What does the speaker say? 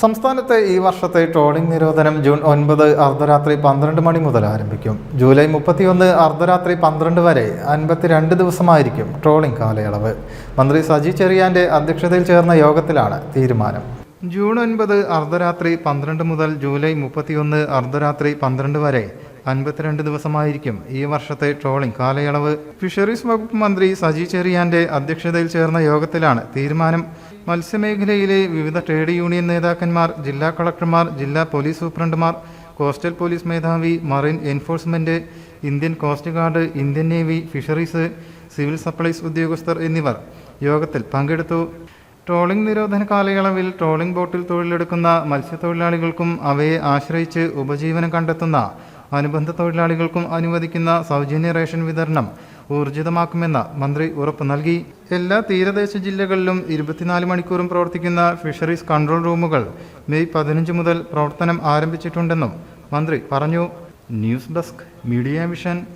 സംസ്ഥാനത്തെ ഈ വർഷത്തെ ട്രോളിംഗ് നിരോധനം ജൂൺ ഒൻപത് അർദ്ധരാത്രി പന്ത്രണ്ട് മണി മുതൽ ആരംഭിക്കും. ജൂലൈ മുപ്പത്തിയൊന്ന് അർദ്ധരാത്രി പന്ത്രണ്ട് വരെ അൻപത്തിരണ്ട് ദിവസമായിരിക്കും ട്രോളിംഗ് കാലയളവ്. മന്ത്രി സജി ചെറിയാന്റെ അധ്യക്ഷതയിൽ ചേർന്ന യോഗത്തിലാണ് തീരുമാനം. ജൂൺ ഒൻപത് അർദ്ധരാത്രി പന്ത്രണ്ട് മുതൽ ജൂലൈ മുപ്പത്തിയൊന്ന് അർദ്ധരാത്രി പന്ത്രണ്ട് വരെ അൻപത്തിരണ്ട് ദിവസമായിരിക്കും ഈ വർഷത്തെ ട്രോളിംഗ്. കാലയളവ്. ഫിഷറീസ് വകുപ്പ് മന്ത്രി സജി ചെറിയാന്റെ അധ്യക്ഷതയിൽ ചേർന്ന യോഗത്തിലാണ് തീരുമാനം. മത്സ്യമേഖലയിലെ വിവിധ ട്രേഡ് യൂണിയൻ നേതാക്കന്മാർ ജില്ലാ കളക്ടർമാർ ജില്ലാ പോലീസ് സൂപ്രണ്ടുമാർ കോസ്റ്റൽ പോലീസ് മേധാവി marine enforcement Indian coast guard Indian navy fisheries civil supplies ഉദ്യോഗസ്ഥർ എന്നിവർ യോഗത്തിൽ പങ്കെടുത്തു. ട്രോളിംഗ് നിരോധന കാലയളവിൽ ട്രോളിംഗ് ബോട്ടിൽ തൊഴിലെടുക്കുന്ന മത്സ്യത്തൊഴിലാളികൾക്കും അവയെ ആശ്രയിച്ച് ഉപജീവനം കണ്ടെത്തുന്ന അനുബന്ധ തൊഴിലാളികൾക്കും അനുവദിക്കുന്ന സൗജന്യ റേഷൻ വിതരണം ഊർജിതമാക്കുമെന്ന് മന്ത്രി ഉറപ്പു നൽകി. എല്ലാ തീരദേശ ജില്ലകളിലും ഇരുപത്തിനാല് മണിക്കൂറും പ്രവർത്തിക്കുന്ന ഫിഷറീസ് കൺട്രോൾ റൂമുകൾ മെയ് പതിനഞ്ച് മുതൽ പ്രവർത്തനം ആരംഭിച്ചിട്ടുണ്ടെന്നും മന്ത്രി പറഞ്ഞു. News desk media vision.